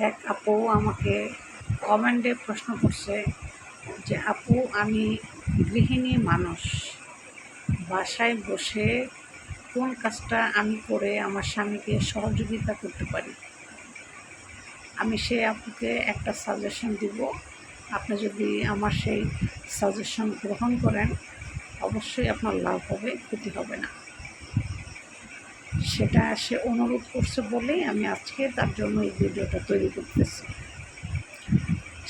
এক আপু আমাকে কমেন্টে প্রশ্ন করছে যে, আপু, আমি গৃহিণী মানুষ। বাসায় বসে কোন কাজটা আমি করে আমার স্বামীকে সহযোগিতা করতে পারি? আমি সেই আপুকে একটা সাজেশন দিব। আপনি যদি আমার সেই সাজেশন গ্রহণ করেন, অবশ্যই আপনার লাভ হবে, ক্ষতি হবে না। সেটা সে অনুরোধ করছে বলেই আমি আজকে তার জন্য এই ভিডিওটা তৈরি করতেছি।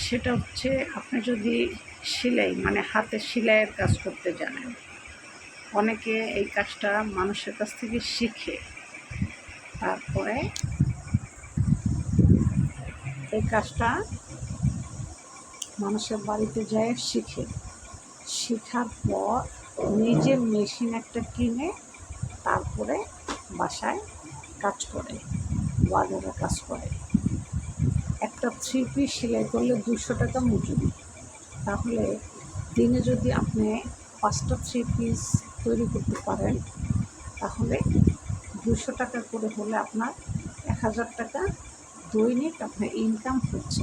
সেটা হচ্ছে আপনি যদি সেলাই মানে হাতে সেলাইয়ের কাজ করতে জানেন, অনেকে এই কাজটা মানুষের কাছ থেকে শিখে, তারপরে এই কাজটা মানুষের বাড়িতে যায়, শিখে। শেখার পর নিজের মেশিন একটা কিনে, তারপরে বাসায় কাজ করে ওয়ার্ডারে কাজ করে। একটা থ্রি পিস সেলাই করলে দুশো টাকা মজুরি। তাহলে দিনে যদি আপনি পাঁচটা থ্রি পিস তৈরি করতে পারেন, তাহলে দুশো টাকা করে হলে আপনার এক হাজার টাকা দৈনিক আপনার ইনকাম হচ্ছে।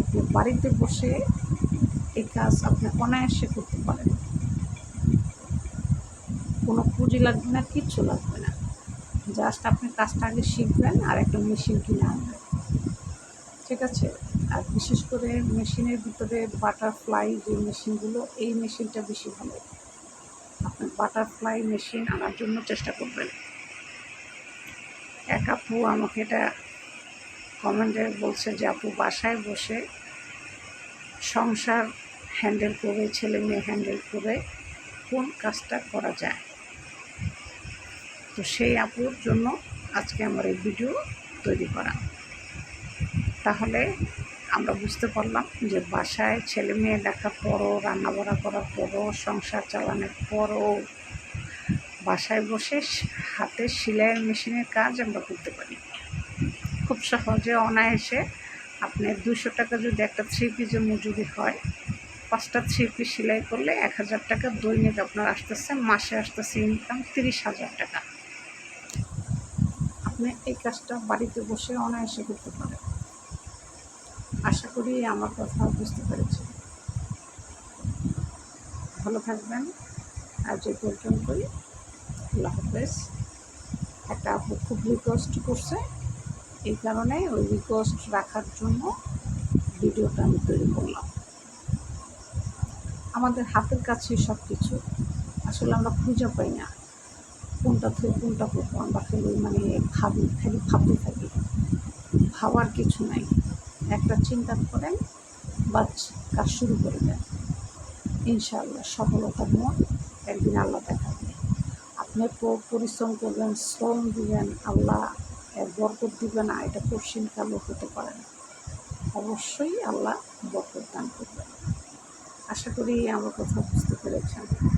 আপনি বাড়িতে বসে এই কাজ আপনি অনায়াসে করতে পারেন। কোনো পুঁজি লাগবে না, কিচ্ছু লাগবে না। জাস্ট আপনি কাজটা আগে শিখবেন আর একটা মেশিন কিনে আনবেন। ঠিক আছে? আর বিশেষ করে মেশিনের ভিতরে বাটারফ্লাই যে মেশিনগুলো এই মেশিনটা বেশি ভালো। আপনি বাটারফ্লাই মেশিন আনার জন্য চেষ্টা করবেন। এক আপু আমাকে এটা কমেন্টে বলছে যে, আপু, বাসায় বসে সংসার হ্যান্ডেল করে, ছেলে মেয়ে হ্যান্ডেল করে কোন কাজটা করা যায়? তো সেই আপুর জন্য আজকে আমার এই ভিডিও তৈরি করা। তাহলে আমরা বুঝতে পারলাম যে বাসায় ছেলে মেয়ে দেখার পরও, রান্নাবাড়া করার পরও, সংসার চালানোর পরও বাসায় বসে হাতে সেলাইয়ের মেশিনের কাজ আমরা করতে পারি। খুব সহজে অনায়াসে আপনি দুশো টাকা যদি একটা থ্রি পিসের মজুরি হয়, পাঁচটা থ্রি পিস সেলাই করলে এক হাজার টাকা দৈনিক আপনার আসতেছে, মাসে আসতেছে ইনকাম তিরিশ হাজার টাকা। আপনি এই কাজটা বাড়িতে বসে অনায়াসে করতে পারেন আশা করি আমার কথা বুঝতে পেরেছি। ভালো থাকবেন। আর যে পর্যন্তই। আল্লাহ হাফেজ। একটা খুব রিকোয়েস্ট করছে। এই কারণে ওই রিকোয়েস্ট রাখার জন্য ভিডিওটা আমি তৈরি করলাম। আমাদের হাতের কাছে সব কিছু আসলে আমরা খুঁজে পাই না। কোনটা থেকে কোনটা করব? আমরা খালি মানে ভাবি, খালি ভাবতে থাকি। ভাবার কিছু নাই। একটা চিন্তা করেন বা কাজ শুরু করে দেন। ইনশাআল্লাহ সফলতার মন একদিন আল্লাহ দেখাবে। আপনি পরিশ্রম করবেন, শ্রম দিবেন, আল্লাহ বরকত দিবে না এটা কঠিন কালো হতে পারে না। অবশ্যই আল্লাহ বরকত দান করবেন। আশা করি আমার কথা বুঝতে পেরেছেন।